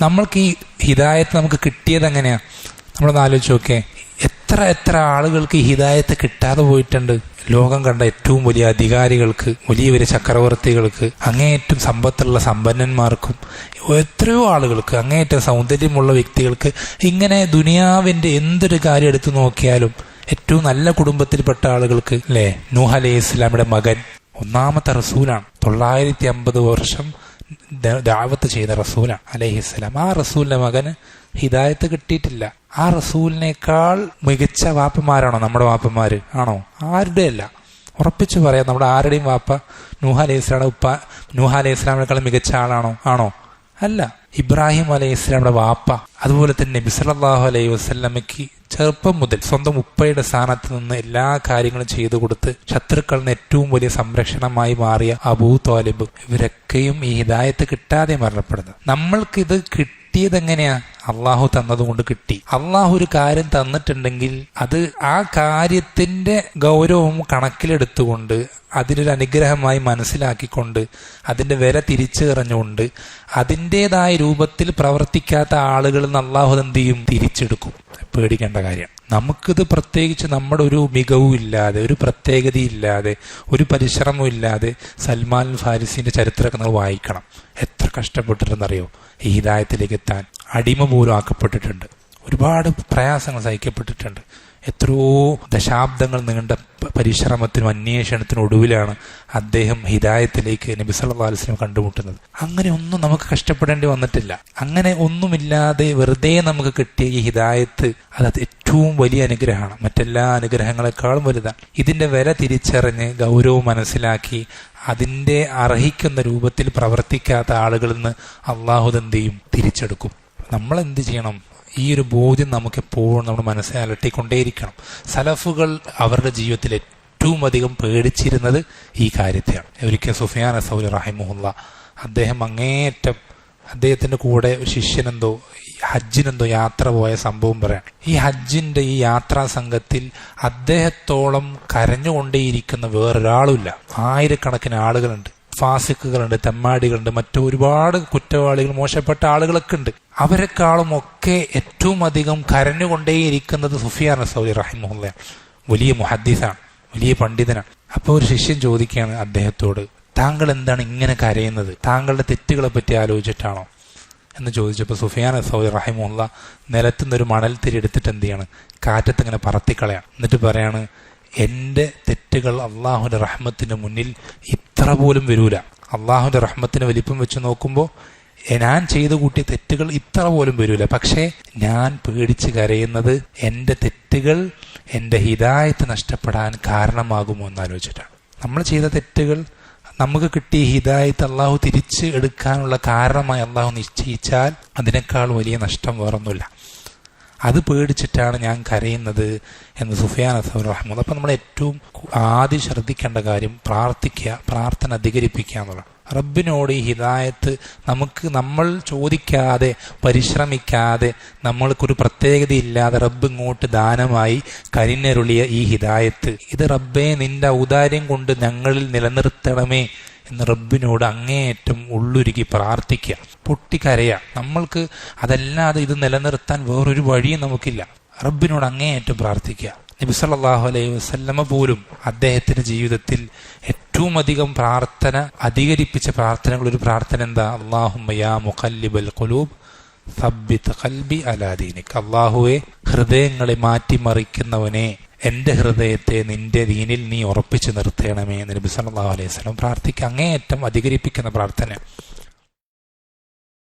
നമ്മൾക്ക് ഈ ഹിദായത്ത് നമുക്ക് കിട്ടിയത് എങ്ങനെയാ? നമ്മളൊന്ന് ആലോചിച്ച് നോക്കേ എത്ര എത്ര ആളുകൾക്ക് ഈ ഹിദായത്ത് കിട്ടാതെ പോയിട്ടുണ്ട്. ലോകം കണ്ട ഏറ്റവും വലിയ അധികാരികൾക്ക് വലിയ വലിയ ചക്രവർത്തികൾക്ക് അങ്ങേയറ്റം സമ്പത്തുള്ള സമ്പന്നന്മാർക്കും എത്രയോ ആളുകൾക്ക് അങ്ങേയറ്റം സൗന്ദര്യമുള്ള വ്യക്തികൾക്ക് ഇങ്ങനെ ദുനിയാവിന്റെ എന്തൊരു കാര്യം എടുത്തു നോക്കിയാലും ഏറ്റവും നല്ല കുടുംബത്തിൽപ്പെട്ട ആളുകൾക്ക് അല്ലേ നൂഹ് അലൈഹി ഇസ്ലാമിയുടെ മകൻ ഒന്നാമത്തെ റസൂലാണ്. തൊള്ളായിരത്തി അമ്പത് വർഷം ദാവത്ത് ചെയ്ത റസൂലാണ് അലൈഹിസ്സലാം ആ റസൂലിന്റെ മകന് ഹിദായത്ത് കിട്ടിയിട്ടില്ല. ആ റസൂലിനേക്കാൾ മികച്ച വാപ്പമാരാണോ നമ്മുടെ വാപ്പന്മാര്? ആണോ? ആരുടെ അല്ല ഉറപ്പിച്ചു പറയാം നമ്മുടെ ആരുടെയും വാപ്പ നൂഹ അലൈഹി ഉപ്പ നൂഹ അലൈഹി ഇസ്ലാമിനേക്കാൾ മികച്ച ആളാണോ? ആണോ? അല്ല ഇബ്രാഹിം അലൈഹി ഇസ്ലാമിയുടെ വാപ്പ അതുപോലെ തന്നെ നബി അലൈഹി വസ്ലമയ്ക്ക് ചെറുപ്പം മുതൽ സ്വന്തം ഉപ്പയുടെ സ്ഥാനത്ത് നിന്ന് എല്ലാ കാര്യങ്ങളും ചെയ്തു കൊടുത്ത് ശത്രുക്കളിൽ ഏറ്റവും വലിയ സംരക്ഷണമായി മാറിയ അബൂ തോലിബ് ഇവരൊക്കെയും ഈ ഹിദായത്ത് കിട്ടാതെ മരണപ്പെടുന്നത്. നമ്മൾക്കിത് കിട്ടിയത് എങ്ങനെയാ അള്ളാഹു തന്നതുകൊണ്ട് കിട്ടി. അള്ളാഹു ഒരു കാര്യം തന്നിട്ടുണ്ടെങ്കിൽ അത് ആ കാര്യത്തിന്റെ ഗൗരവം കണക്കിലെടുത്തുകൊണ്ട് അതിനൊരു അനുഗ്രഹമായി മനസ്സിലാക്കിക്കൊണ്ട് അതിന്റെ വില തിരിച്ചറിഞ്ഞുകൊണ്ട് അതിന്റെതായ രൂപത്തിൽ പ്രവർത്തിക്കാത്ത ആളുകൾ അള്ളാഹു എന്ത് ചെയ്യും? തിരിച്ചെടുക്കും. പേടിക്കേണ്ട കാര്യം. നമുക്കിത് പ്രത്യേകിച്ച് നമ്മുടെ ഒരു മികവും ഇല്ലാതെ ഒരു പ്രത്യേകതയില്ലാതെ ഒരു പരിശ്രമവും ഇല്ലാതെ സൽമാൻ ഫാരിസിന്റെ ചരിത്രമൊക്കെ നമ്മൾ വായിക്കണം. എത്ര കഷ്ടപ്പെട്ടിട്ടുണ്ടെന്നറിയോ? ഈ ഹിതായത്തിലേക്ക് എത്താൻ. അടിമ പോലും ആക്കപ്പെട്ടിട്ടുണ്ട് ഒരുപാട് പ്രയാസങ്ങൾ സഹിക്കപ്പെട്ടിട്ടുണ്ട്. എത്രയോ ദശാബ്ദങ്ങൾ നീണ്ട പരിശ്രമത്തിനും അന്വേഷണത്തിനും ഒടുവിലാണ് അദ്ദേഹം ഹിദായത്തിലേക്ക് നബി കണ്ടുമുട്ടുന്നത്. അങ്ങനെ ഒന്നും നമുക്ക് കഷ്ടപ്പെടേണ്ടി വന്നിട്ടില്ല. അങ്ങനെ ഒന്നുമില്ലാതെ വെറുതെ നമുക്ക് കിട്ടിയ ഈ ഹിദായത്ത് അത് ഏറ്റവും വലിയ അനുഗ്രഹമാണ്. മറ്റെല്ലാ അനുഗ്രഹങ്ങളെക്കാളും വലുതാണ്. ഇതിന്റെ വില തിരിച്ചറിഞ്ഞ് ഗൗരവം മനസ്സിലാക്കി അതിന്റെ അർഹിക്കുന്ന രൂപത്തിൽ പ്രവർത്തിക്കാത്ത ആളുകളിൽ നിന്ന് അള്ളാഹുദന്തയും തിരിച്ചെടുക്കും. നമ്മൾ എന്ത് ചെയ്യണം? ഈ ഒരു ബോധ്യം നമുക്ക് എപ്പോഴും നമ്മുടെ മനസ്സിൽ അലട്ടിക്കൊണ്ടേയിരിക്കണം. സലഫുകൾ അവരുടെ ജീവിതത്തിൽ ഏറ്റവും അധികം പേടിച്ചിരുന്നത് ഈ കാര്യത്തെയാണ്. ഒരിക്കൽ സുഫിയാൻ അസൗൽ റഹിമുല്ല അദ്ദേഹം അങ്ങേയറ്റം അദ്ദേഹത്തിന്റെ കൂടെ ഒരു ശിഷ്യനെന്തോ ഹജ്ജിനെന്തോ യാത്ര പോയ സംഭവം പറയാം ഈ ഹജ്ജിന്റെ ഈ യാത്രാ സംഘത്തിൽ അദ്ദേഹത്തോളം കരഞ്ഞുകൊണ്ടേയിരിക്കുന്ന വേറൊരാളുമില്ല. ആയിരക്കണക്കിന് ആളുകളുണ്ട്. ഫാസിക്കുകളുണ്ട് തെമ്മാടികളുണ്ട് മറ്റു ഒരുപാട് കുറ്റവാളികൾ മോശപ്പെട്ട ആളുകളൊക്കെ ഉണ്ട്. അവരെക്കാളും ഒക്കെ ഏറ്റവും അധികം കരഞ്ഞുകൊണ്ടേയിരിക്കുന്നത് സുഫിയാൻ സൗദി റഹിമുല്ല വലിയ മുഹദ്ദീസാണ് വലിയ പണ്ഡിതനാണ്. അപ്പോൾ ഒരു ശിഷ്യൻ ചോദിക്കുകയാണ് അദ്ദേഹത്തോട് താങ്കൾ എന്താണ് ഇങ്ങനെ കരയുന്നത്? താങ്കളുടെ തെറ്റുകളെ പറ്റി ആലോചിച്ചിട്ടാണോ? എന്ന് ചോദിച്ചപ്പോൾ സുഫിയാൻ സൗദി റഹിമുല്ല നിലത്തുനിന്ന് ഒരു തിരി എടുത്തിട്ട് എന്ത് ചെയ്യാണ്? കാറ്റത്ത് ഇങ്ങനെ പറത്തിക്കളയാണ്. എന്നിട്ട് പറയാണ് എന്റെ തെറ്റുകൾ അള്ളാഹുവിന്റെ റഹ്മത്തിന് മുന്നിൽ ഇത്ര പോലും വരൂല. അള്ളാഹുവിന്റെ റഹ്മത്തിന് വലിപ്പം വെച്ച് നോക്കുമ്പോൾ ഞാൻ ചെയ്തു കൂട്ടിയ തെറ്റുകൾ ഇത്ര പോലും വരൂല. പക്ഷേ ഞാൻ പേടിച്ച് കരയുന്നത് എന്റെ തെറ്റുകൾ എന്റെ ഹിതായത്ത് നഷ്ടപ്പെടാൻ കാരണമാകുമോ എന്ന് ആലോചിച്ചിട്ടാണ്. നമ്മൾ ചെയ്ത തെറ്റുകൾ നമുക്ക് കിട്ടിയ ഹിതായത്ത് അള്ളാഹു തിരിച്ച് എടുക്കാനുള്ള കാരണമായി അള്ളാഹു നിശ്ചയിച്ചാൽ അതിനേക്കാൾ വലിയ നഷ്ടം വേറൊന്നുമില്ല. അത് പേടിച്ചിട്ടാണ് ഞാൻ കരയുന്നത് എന്ന് സുഫിയാൻ അസൗർ റഹ്മൂദ് അപ്പം നമ്മൾ ഏറ്റവും ആദ്യം ശ്രദ്ധിക്കേണ്ട കാര്യം പ്രാർത്ഥിക്കുക പ്രാർത്ഥന അധികരിപ്പിക്കുക എന്നുള്ളതാണ്. റബ്ബിനോട് ഈ ഹിദായത്ത് നമുക്ക് നമ്മൾ ചോദിക്കാതെ പരിശ്രമിക്കാതെ നമ്മൾക്കൊരു പ്രത്യേകതയില്ലാതെ റബ്ബ് ഇങ്ങോട്ട് ദാനമായി കരിഞ്ഞരുളിയ ഈ ഹിദായത്ത്. ഇത് റബ്ബെ നിന്റെ ഔദാര്യം കൊണ്ട് ഞങ്ങളിൽ നിലനിർത്തണമേ എന്ന് റബ്ബിനോട് അങ്ങേയറ്റം ഉള്ളുരുകി പ്രാർത്ഥിക്കുക. പൊട്ടിക്കരയുക നമ്മൾക്ക് അതല്ലാതെ ഇത് നിലനിർത്താൻ വേറൊരു വഴിയും നമുക്കില്ല. റബ്ബിനോട് അങ്ങേയറ്റം പ്രാർത്ഥിക്കുക. നബി സല്ലല്ലാഹു അലൈഹി വസല്ലമ പോലും അദ്ദേഹത്തിന്റെ ജീവിതത്തിൽ ഏറ്റവും അധികം പ്രാർത്ഥന അധികരിപ്പിച്ച പ്രാർത്ഥനകൾ. ഒരു പ്രാർത്ഥന എന്താ? അള്ളാഹുമ്മ യാ മുഖല്ലിബൽ ഖൽബി അലാദീനിക് അള്ളാഹുവെ ഹൃദയങ്ങളെ മാറ്റിമറിക്കുന്നവനെ എന്റെ ഹൃദയത്തെ നിന്റെ ദീനിൽ നീ ഉറപ്പിച്ചു നിർത്തണമേ എന്ന് നബി സല്ലാ അലൈഹി സ്വലം പ്രാർത്ഥിക്കുക. അങ്ങേയറ്റം അധികരിപ്പിക്കുന്ന പ്രാർത്ഥന.